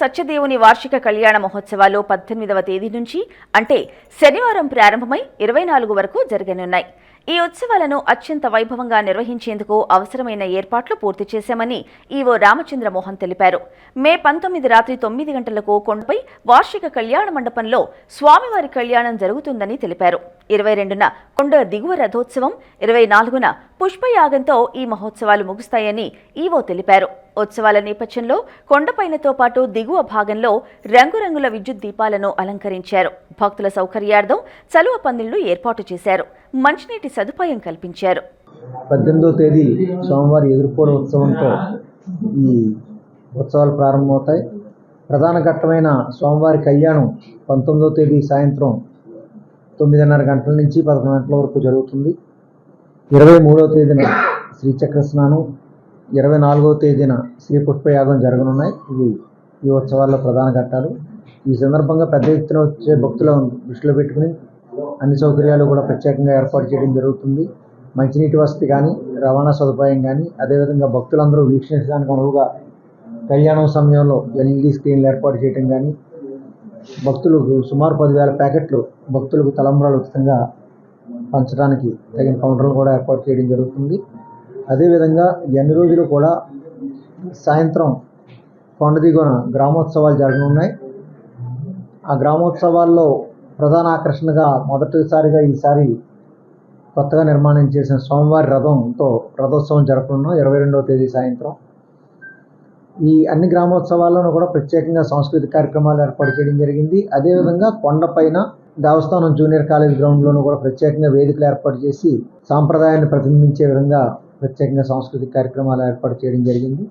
సత్యదేవుని వార్షిక కళ్యాణ మహోత్సవాలు పద్దెనిమిదవ తేదీ నుంచి అంటే శనివారం ప్రారంభమై ఇరవై నాలుగు వరకు జరగనున్నాయి. ఈ ఉత్సవాలను అత్యంత వైభవంగా నిర్వహించేందుకు అవసరమైన ఏర్పాట్లు పూర్తి చేశామని ఈవో రామచంద్రమోహన్ తెలిపారు. మే పంతొమ్మిది రాత్రి తొమ్మిది గంటలకు కొండపై వార్షిక కళ్యాణ మండపంలో స్వామివారి కళ్యాణం జరుగుతుందని తెలిపారు. ఇరవై రెండున కొండ దిగువ రథోత్సవం ఇరవై నాలుగున పుష్పయాగంతో ఈ మహోత్సవాలు ముగుస్తాయని ఈవో తెలిపారు. ఉత్సవాల నేపథ్యంలో కొండపైనతో పాటు దిగువ భాగంలో రంగురంగుల విద్యుత్ దీపాలను అలంకరించారు. భక్తుల సౌకర్యార్థం చలువ పందిళ్ళు ఏర్పాటు చేశారు. మంచినీటి సదుపాయం కల్పించారు. పద్దెనిమిదో తేదీ సోమవారం ఎదుర్కోడ ఉత్సవంతో ఈ ఉత్సవాలు ప్రారంభమవుతాయి. ప్రధాన ఘట్టమైన సోమవారి కళ్యాణం పంతొమ్మిదో తేదీ సాయంత్రం తొమ్మిదిన్నర గంటల నుంచి పదకొండు గంటల వరకు జరుగుతుంది. ఇరవై మూడవ తేదీన శ్రీచక్ర స్నానం ఇరవై నాలుగవ తేదీన శ్రీ పుష్పయాగం జరగనున్నాయి. ఇవి ఈ ఉత్సవాల్లో ప్రధాన ఘట్టాలు. ఈ సందర్భంగా పెద్ద ఎత్తున వచ్చే భక్తులను దృష్టిలో పెట్టుకుని అన్ని సౌకర్యాలు కూడా ప్రత్యేకంగా ఏర్పాటు చేయడం జరుగుతుంది. మంచినీటి వసతి కానీ రవాణా సదుపాయం కానీ అదేవిధంగా భక్తులందరూ వీక్షించడానికి అనువుగా కళ్యాణం సమయంలో ఎల్ఈడి స్క్రీన్లు ఏర్పాటు చేయడం కానీ భక్తులకు సుమారు పదివేల ప్యాకెట్లు భక్తులకు తలంబ్రాలు ఉచితంగా పంచడానికి తగిన కౌంటర్లు కూడా ఏర్పాటు చేయడం జరుగుతుంది. అదేవిధంగా ఎన్ని రోజులు కూడా సాయంత్రం కొండ దిగువన గ్రామోత్సవాలు జరగనున్నాయి. ఆ గ్రామోత్సవాల్లో ప్రధాన ఆకర్షణగా మొదటిసారిగా ఈసారి కొత్తగా నిర్మాణం చేసిన స్వామివారి రథంతో రథోత్సవం జరపనున్నాం ఇరవై రెండవ తేదీ సాయంత్రం. ఈ అన్ని గ్రామోత్సవాల్లోనూ కూడా ప్రత్యేకంగా సాంస్కృతిక కార్యక్రమాలు ఏర్పాటు చేయడం జరిగింది. అదేవిధంగా కొండపైన దేవస్థానం జూనియర్ కాలేజ్ గ్రౌండ్లోనూ కూడా ప్రత్యేకంగా వేదికలు ఏర్పాటు చేసి సాంప్రదాయాన్ని ప్రతిబింబించే విధంగా ప్రత్యేకంగా సాంస్కృతిక కార్యక్రమాలు ఏర్పాటు చేయడం జరిగింది.